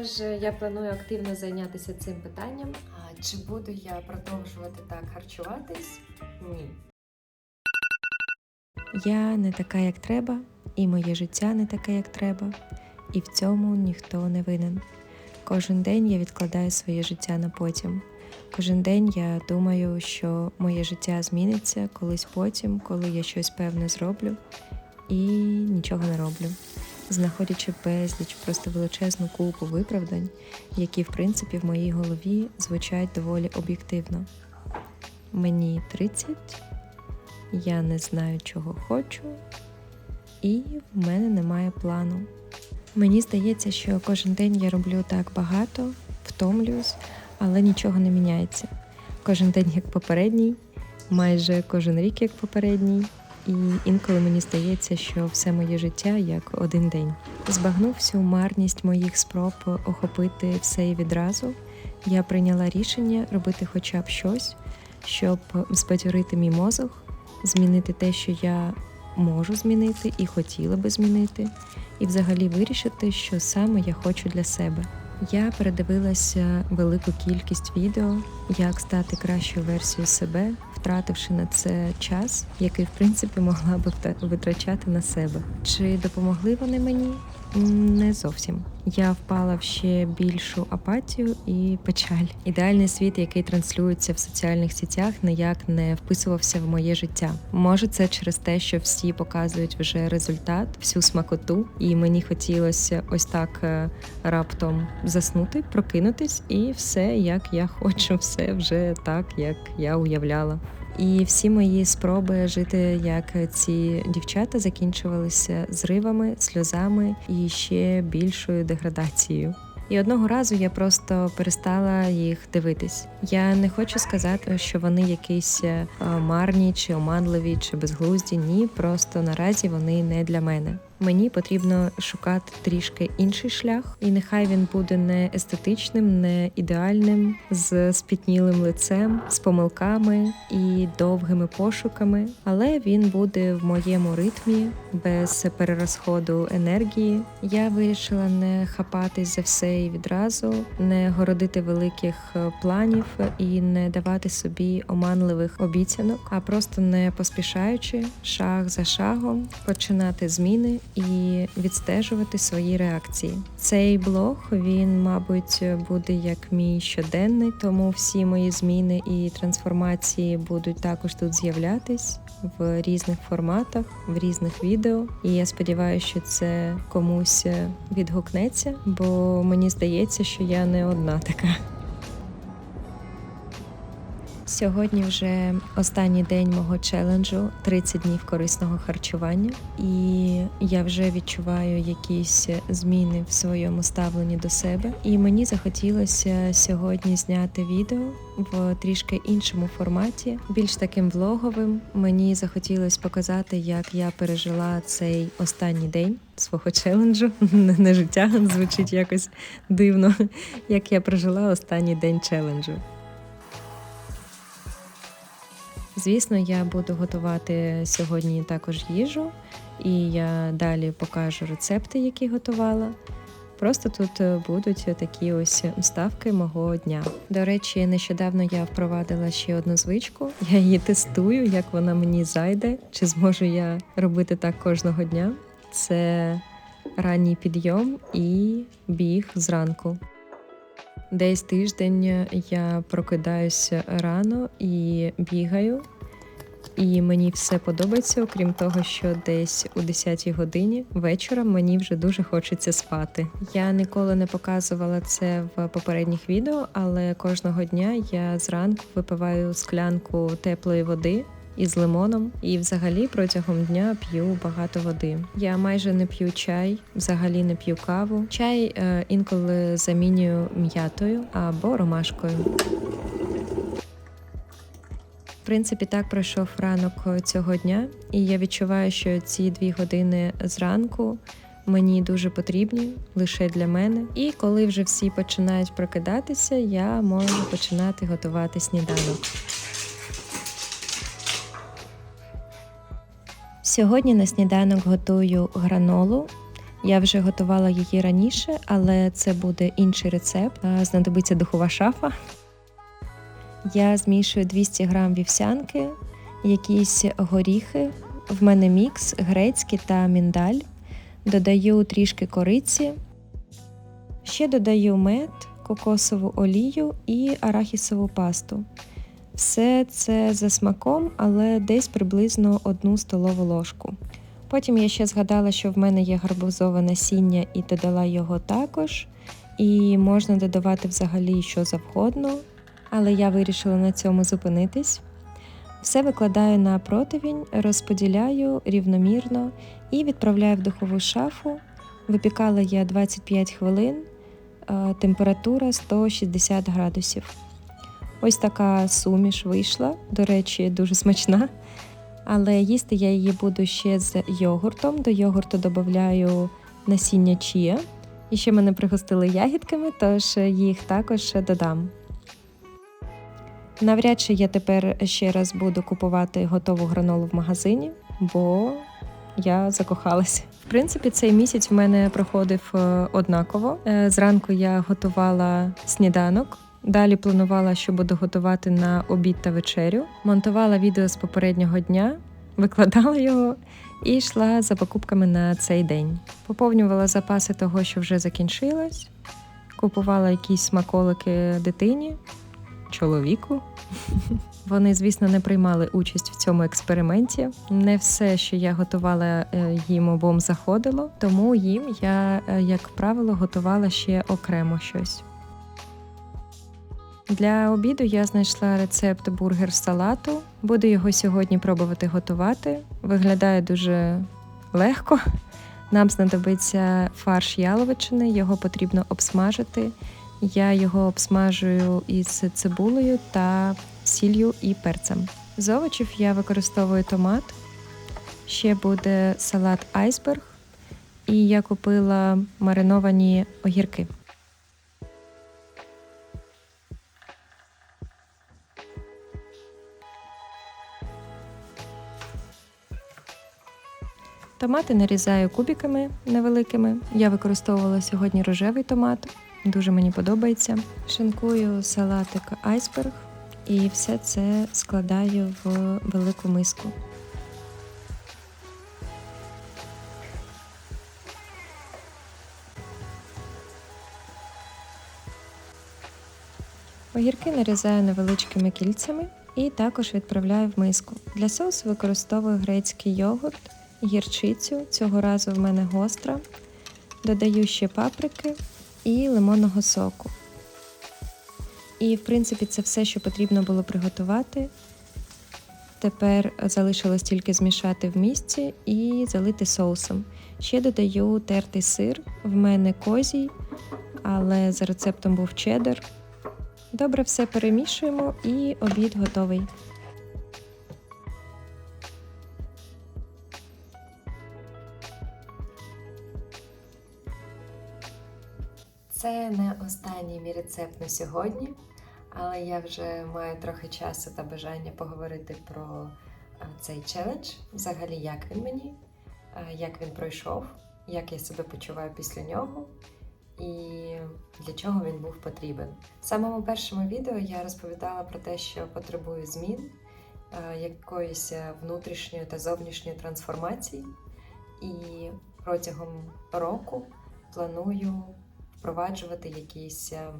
Тож я планую активно зайнятися цим питанням. А чи буду я продовжувати так харчуватись? Ні. Я не така, як треба, і моє життя не таке, як треба, і в цьому ніхто не винен. Кожен день я відкладаю своє життя на потім. Кожен день я думаю, що моє життя зміниться колись потім, коли я щось певне зроблю, і нічого не роблю, знаходячи безліч, просто величезну купу виправдань, які, в принципі, в моїй голові звучать доволі об'єктивно. Мені 30, я не знаю, чого хочу, і в мене немає плану. Мені здається, що кожен день я роблю так багато, втомлююсь, але нічого не міняється. Кожен день як попередній, майже кожен рік як попередній, і інколи мені здається, що все моє життя як один день. Збагнув всю марність моїх спроб охопити все і відразу. Я прийняла рішення робити хоча б щось, щоб збадьорити мій мозок, змінити те, що я можу змінити і хотіла би змінити, і взагалі вирішити, що саме я хочу для себе. Я передивилася велику кількість відео, як стати кращою версією себе, втративши на це час, який в принципі могла вта- витрачати на себе. Чи допомогли вони мені? Не зовсім. Я впала в ще більшу апатію і печаль. Ідеальний світ, який транслюється в соціальних сетях, ніяк не вписувався в моє життя. Може, це через те, що всі показують вже результат, всю смакоту, і мені хотілося ось так е, раптом заснути, прокинутись, і все як я хочу, все вже так, як я уявляла. І всі мої спроби жити як ці дівчата закінчувалися зривами, сльозами і ще більшою деградацією. І одного разу я просто перестала їх дивитись. Я не хочу сказати, що вони якісь е, марні чи оманливі, чи безглузді. Ні, просто наразі вони не для мене. Мені потрібно шукати трішки інший шлях, і нехай він буде не естетичним, не ідеальним, з спітнілим лицем, з помилками і довгими пошуками, але він буде в моєму ритмі без перерозходу енергії. Я вирішила не хапатись за все і відразу, не городити великих е, планів і не давати собі оманливих обіцянок, а просто не поспішаючи, шаг за шагом починати зміни і відстежувати свої реакції. Цей блог він, мабуть, буде як мій щоденний, тому всі мої зміни і трансформації будуть також тут з'являтись в різних форматах, в різних відео. І я сподіваюся, що це комусь відгукнеться, бо мені здається, що я не одна така. Сьогодні вже останній день мого челенджу 30 днів корисного харчування, і я вже відчуваю якісь зміни в своєму ставленні до себе. І мені захотілося сьогодні зняти відео в трішки іншому форматі, більш таким влоговим. Мені захотілося показати, як я пережила цей останній день свого челенджу. Не життя звучить якось дивно, як я прожила останній день челенджу. Звісно, я буду готувати сьогодні також їжу, і я далі покажу рецепти, які готувала. Просто тут е, будуть такі ось вставки мого дня. До речі, нещодавно я впровадила ще одну звичку. Я її тестую, як вона мені зайде, чи зможу я робити так кожного дня. Це ранній підйом і біг зранку. Десь тиждень я прокидаюся рано і бігаю. І мені все подобається, окрім того, що десь у 10 годині вечора мені вже дуже хочеться спати. Я ніколи не показувала це в попередніх відео, але кожного дня я зранку випиваю склянку теплої води. Із лимоном, і взагалі протягом дня п'ю багато води. Я майже не п'ю чай, взагалі не п'ю каву. Чай е, інколи замінюю м'ятою або ромашкою. В принципі, так пройшов ранок цього дня, і я відчуваю, що ці дві години зранку мені дуже потрібні лише для мене. І коли вже всі починають прокидатися, я можу починати готувати сніданок. Сьогодні на сніданок готую гранолу Я вже готувала її раніше, але це буде інший рецепт. Знадобиться духова шафа. Я змішую 200 грам вівсянки, якісь горіхи. В мене мікс грецький та міндаль. Додаю трішки кориці. Ще додаю мед, кокосову олію і арахісову пасту. Все це за смаком, але десь приблизно одну столову ложку. Потім я ще згадала, що в мене є гарбузове насіння і додала його також. І можна додавати взагалі що завгодно, але я вирішила на цьому зупинитись. Все викладаю на противінь, розподіляю рівномірно і відправляю в духову шафу. Випікала я 25 хвилин, температура 160 градусів. Ось така суміш вийшла, до речі, дуже смачна. Але їсти я її буду ще з йогуртом. До йогурту додаю насіння чія. І ще мене пригостили ягідками, тож їх також додам. Навряд чи я тепер ще раз буду купувати готову гранолу в магазині, бо я закохалась. В принципі, цей місяць в мене проходив е, однаково. Е, Зранку я готувала сніданок. Далі планувала, що буду готувати на обід та вечерю. Монтувала відео з попереднього дня, викладала його і йшла за покупками на цей день. Поповнювала запаси того, що вже закінчилось. Купувала якісь смаколики дитині, чоловіку. Вони, звісно, не приймали участь в цьому експерименті. Не все, що я готувала е, їм обом заходило, тому їм я, е, як правило, готувала ще окремо щось. Для обіду я знайшла рецепт бургер-салату. Буду його сьогодні пробувати готувати. Виглядає дуже легко. Нам знадобиться фарш яловичини, його потрібно обсмажити. Я його обсмажую із цибулею та сіллю і перцем. З овочів я використовую томат. Ще буде салат айсберг. І я купила мариновані огірки. Томати нарізаю кубиками невеликими. Я використовувала сьогодні рожевий томат, дуже мені подобається. Шинкую салатик айсберг і все це складаю в велику миску. Огірки нарізаю невеличкими кільцями і також відправляю в миску. Для соусу використовую грецький йогурт, гірчицю, цього разу в мене гостра. Додаю ще паприки і лимонного соку. І, в принципі, це все, що потрібно було приготувати. Тепер залишилось тільки змішати в місці і залити соусом. Ще додаю тертий сир, в мене козій, але за рецептом був чеддер. Добре все перемішуємо і обід готовий. Це не останній мій рецепт на сьогодні, але я вже маю трохи часу та бажання поговорити про е, цей челендж. Взагалі, як він мені, е, як він пройшов, як я себе почуваю після нього і для чого він був потрібен. В самому першому відео я розповідала про те, що потребую змін, е, якоїсь внутрішньої та зовнішньої трансформації, і протягом року планую впроваджувати якісь е,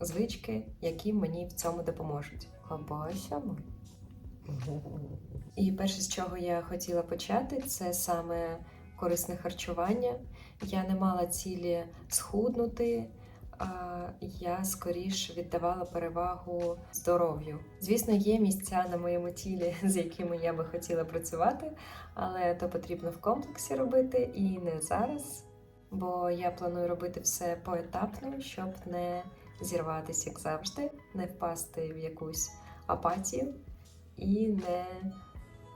звички, які мені в цьому допоможуть. Побачимо. І перше, з чого я хотіла почати, це саме корисне харчування. Я не мала цілі схуднути, а я скоріш віддавала перевагу здоров'ю. Звісно, є місця на моєму тілі, з якими я би хотіла працювати, але то потрібно в комплексі робити і не зараз бо я планую робити все поетапно, щоб не зірватися, як завжди, не впасти в якусь апатію і не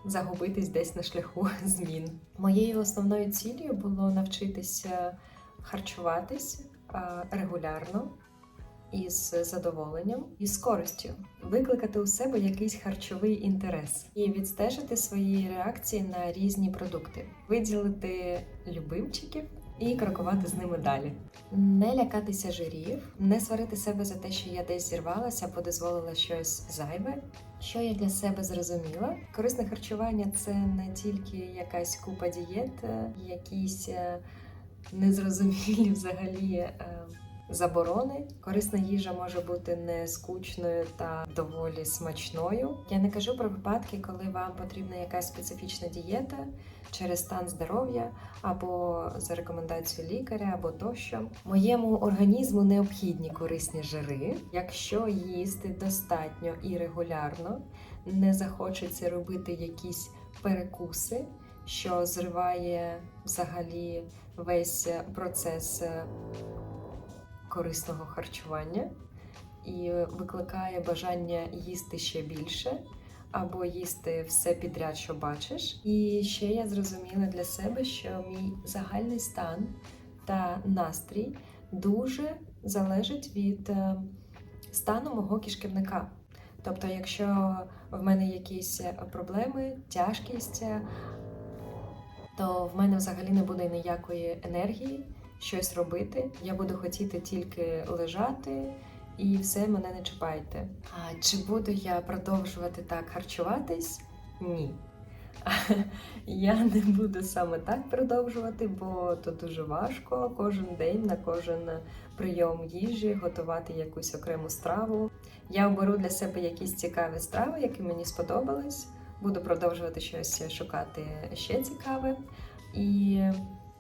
загубитись десь на шляху змін. Моєю основною цілею було навчитися харчуватись регулярно. Із задоволенням і з користю викликати у себе якийсь харчовий інтерес і відстежити свої реакції на різні продукти, виділити любимчиків і крокувати з ними далі. Не лякатися жирів, не сварити себе за те, що я десь зірвалася або дозволила щось зайве. Що я для себе зрозуміла? Корисне харчування це не тільки якась купа дієт, е, якісь е, незрозумілі взагалі е, заборони. Корисна їжа може бути не скучною та доволі смачною. Я не кажу про випадки, коли вам потрібна якась специфічна дієта через стан здоров'я або за рекомендацією лікаря, або тощо. Моєму організму необхідні корисні жири, якщо їсти достатньо і регулярно, не захочеться робити якісь перекуси, що зриває взагалі весь процес корисного харчування і викликає бажання їсти ще більше або їсти все підряд, що бачиш. І ще я зрозуміла для себе, що мій загальний стан та настрій дуже залежить від е, стану мого кишківника. Тобто, якщо в мене якісь проблеми, тяжкість, е, то в мене взагалі не буде ніякої енергії щось робити. Я буду хотіти тільки лежати і все мене не чіпайте. А чи буду я продовжувати так харчуватись? Ні. Я не буду саме так продовжувати, бо то дуже важко кожен день на кожен прийом їжі готувати якусь окрему страву. Я оберу для себе якісь цікаві страви, які мені сподобались. Буду продовжувати щось шукати ще цікаве. І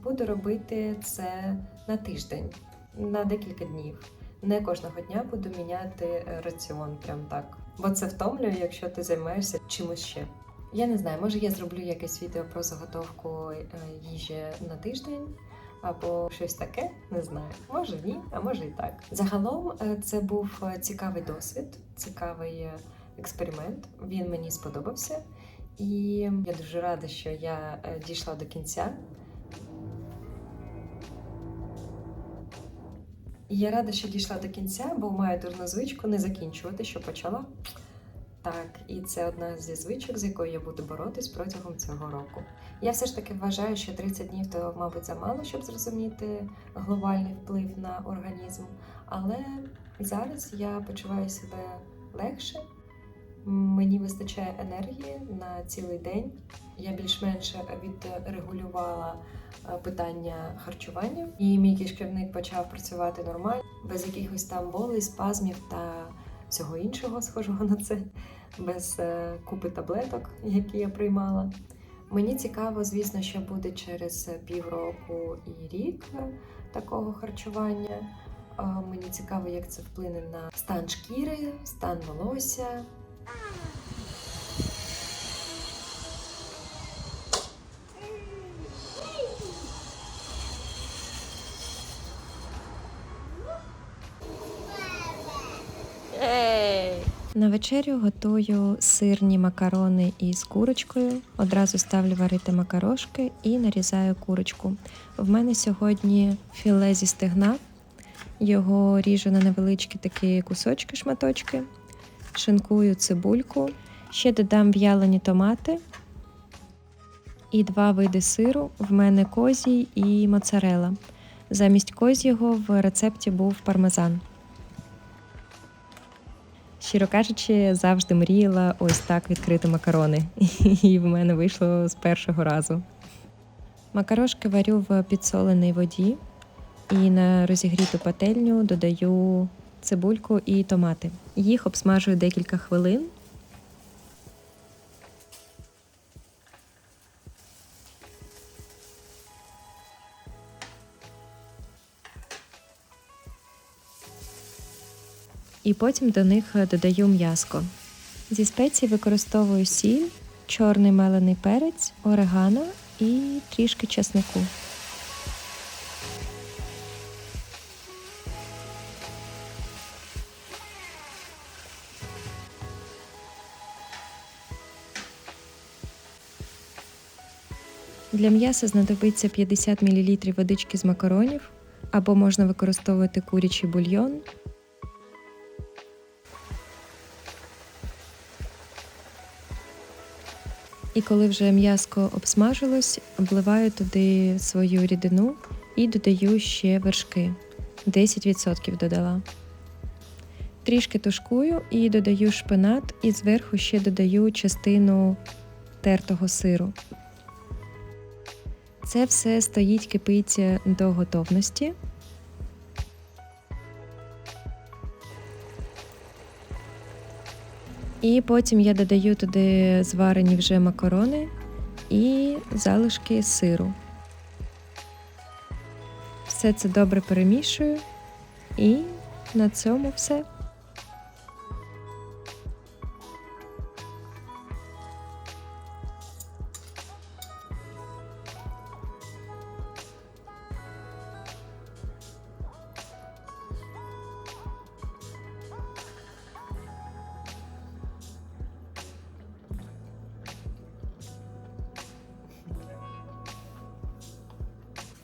буду робити це на тиждень, на декілька днів. Не кожного дня буду міняти е, раціон, прям так. Бо це втомлює, якщо ти займаєшся чимось ще. Я не знаю, може я зроблю якесь відео про заготовку е, їжі на тиждень. Або щось таке, не знаю. Може ні, а може і так. Загалом е, це був цікавий досвід, цікавий експеримент. Він мені сподобався, і я дуже рада, що я дійшла до кінця. Я рада, що дійшла до кінця, бо маю дурну звичку не закінчувати, що почала. Так, і це одна зі звичок, з якою я буду боротись протягом цього року. Я все ж таки вважаю, що 30 днів то, мабуть, замало, щоб зрозуміти глобальний вплив на організм. Але зараз я почуваю себе легше, мені вистачає енергії на цілий день. Я більш-менш відрегулювала е, питання харчування, і мій кишківник почав працювати нормально, без якихось там болей, спазмів та всього іншого схожого на це, без е, купи таблеток, які я приймала. Мені цікаво, звісно, що буде через півроку і рік е, такого харчування. Мені цікаво, як це вплине на стан шкіри, стан волосся. На вечерю готую сирні макарони із курочкою. Одразу ставлю варити макарошки і нарізаю курочку. В мене сьогодні філе зі стегна. Його ріжу на невеличкі такі кусочки, шматочки, шинкую цибульку, ще додам в'ялені томати і два види сиру. В мене козій і моцарела. Замість козього в рецепті був пармезан. Щиро кажучи, завжди мріяла ось так відкрити макарони, і в мене вийшло з першого разу. Макарошки варю в підсоленій воді і на розігріту пательню додаю цибульку і томати. Їх обсмажую декілька хвилин. І потім до них додаю м'яско. Зі спецій використовую сіль, чорний мелений перець, орегано і трішки чеснику. Для м'яса знадобиться 50 мл водички з макаронів, або можна використовувати курячий бульйон, І коли вже м'яско обсмажилось, обливаю туди свою рідину І додаю ще вершки. 10% додала. Трішки тушкую і додаю шпинат, і зверху ще додаю частину тертого сиру. Це все стоїть кипить до готовності. І потім я додаю туди зварені вже макарони і залишки сиру. Все це добре перемішую, і на цьому все.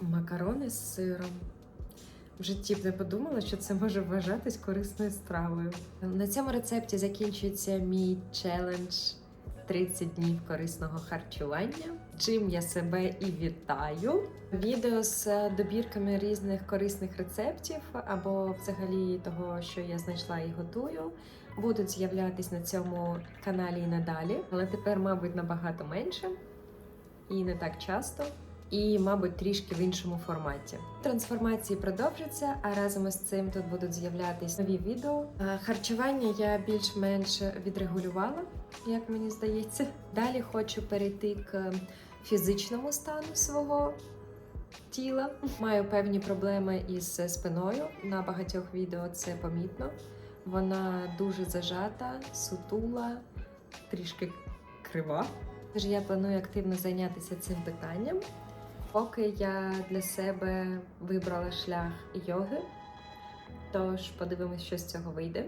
Макарони з сиром. В житті б не подумала, що це може вважатись корисною стравою. На цьому рецепті закінчується мій челендж 30 днів корисного харчування. Чим я себе і вітаю. Відео з добірками різних корисних рецептів або взагалі того, що я знайшла і готую, будуть з'являтись на цьому каналі і надалі, але тепер, мабуть, набагато менше і не так часто і, мабуть, трішки в іншому форматі. Трансформації продовжаться, а разом із цим тут будуть з'являтись нові відео. Е, Харчування я більш-менш відрегулювала, як мені здається. Далі хочу перейти к фізичному стану свого. Тіла маю певні проблеми із спиною. На багатьох відео це помітно. Вона дуже зажата, сутула, трішки крива. Тож я планую активно зайнятися цим питанням. Поки я для себе вибрала шлях йоги, тож подивимось, що з цього вийде.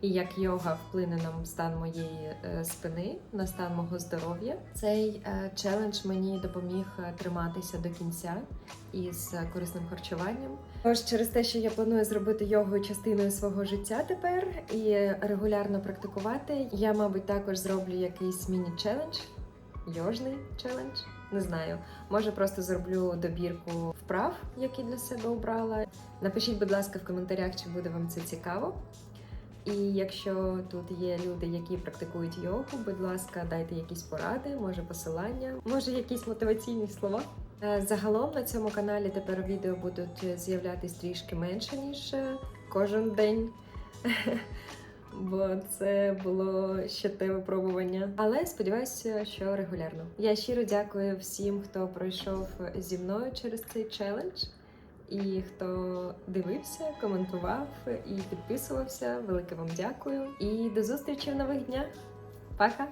І як йога вплине на стан моєї е, спини, на стан мого здоров'я. Цей е, челендж мені допоміг е, триматися до кінця із корисним харчуванням. Тож через те, що я планую зробити йогу частиною свого життя тепер і регулярно практикувати, я, мабуть, також зроблю якийсь міні-челендж, йожний челендж. Не знаю, може просто зроблю добірку вправ, які для себе обрала. Напишіть, будь ласка, в коментарях, чи буде вам це цікаво. І якщо тут є люди, які практикують йогу, будь ласка, дайте якісь поради, може посилання, може якісь мотиваційні слова. Е, Загалом на цьому каналі тепер відео будуть з'являтись трішки менше, ніж е, кожен день. Бо це було ще те випробування. Але сподіваюся, що регулярно. Я щиро дякую всім, хто пройшов зі мною через цей челендж. І хто дивився, коментував і підписувався. Велике вам дякую. І до зустрічі в нових днях. Пока!